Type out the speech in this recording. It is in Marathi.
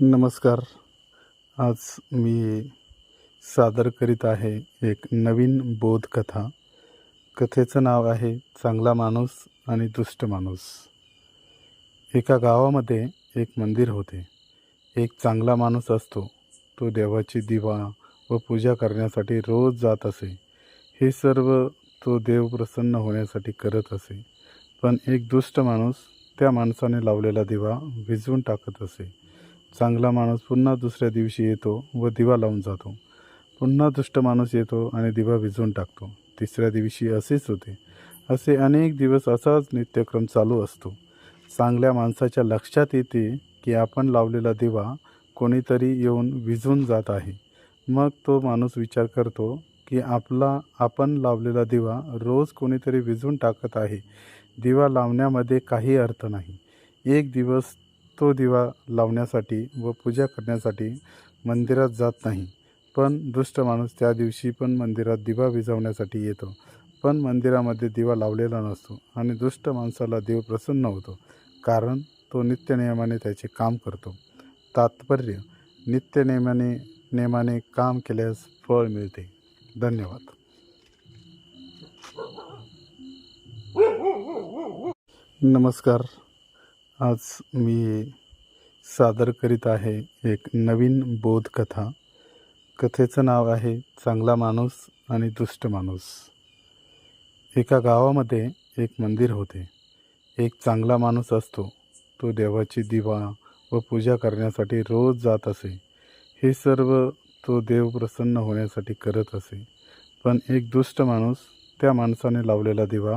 नमस्कार. आज मी सादर करीत आहे एक नवीन बोधकथा. कथेचं नाव आहे चांगला माणूस आणि दुष्ट माणूस. एका गावामध्ये एक मंदिर होते. एक चांगला माणूस असतो. तो देवाची दिवा व पूजा करण्यासाठी रोज जात असे. हे सर्व तो देव प्रसन्न होण्यासाठी करत असे. पण एक दुष्ट माणूस त्या माणसाने लावलेला दिवा विझवून टाकत असे. चांगला माणूस पुन्हा दुसऱ्या दिवशी येतो व दिवा लावून जातो. पुन्हा दुष्ट माणूस येतो आणि दिवा भिजवून टाकतो. तिसऱ्या दिवशी असेच होते. असे अनेक दिवस असाच नित्यक्रम चालू असतो. चांगल्या माणसाच्या लक्षात येते की आपण लावलेला दिवा कोणीतरी येऊन विझून जात आहे. मग तो माणूस विचार करतो की आपला आपण लावलेला दिवा रोज कोणीतरी विझून टाकत आहे. दिवा लावण्यामध्ये काही अर्थ नाही. एक दिवस तो दिवा लावण्यासाठी व पूजा करण्यासाठी मंदिरात जात नाही. पण दुष्ट माणूस त्या दिवशी पण मंदिरात दिवा विझवण्यासाठी येतो. पण मंदिरामध्ये दिवा लावलेला नसतो आणि दुष्ट माणसाला देव प्रसन्न होतो. कारण तो नित्यनियमाने त्याचे काम करतो. तात्पर्य नित्यनियमाने नियमाने काम केल्यास फळ मिळते. धन्यवाद. नमस्कार. आज मी सादर करीत आहे एक नवीन बोधकथा. कथेचं नाव आहे चांगला माणूस आणि दुष्ट माणूस. एका गावामध्ये एक मंदिर होते. एक चांगला माणूस असतो. तो देवाची दिवा व पूजा करण्यासाठी रोज जात असे. हे सर्व तो देव प्रसन्न होण्यासाठी करत असे. पण एक दुष्ट माणूस त्या माणसाने लावलेला दिवा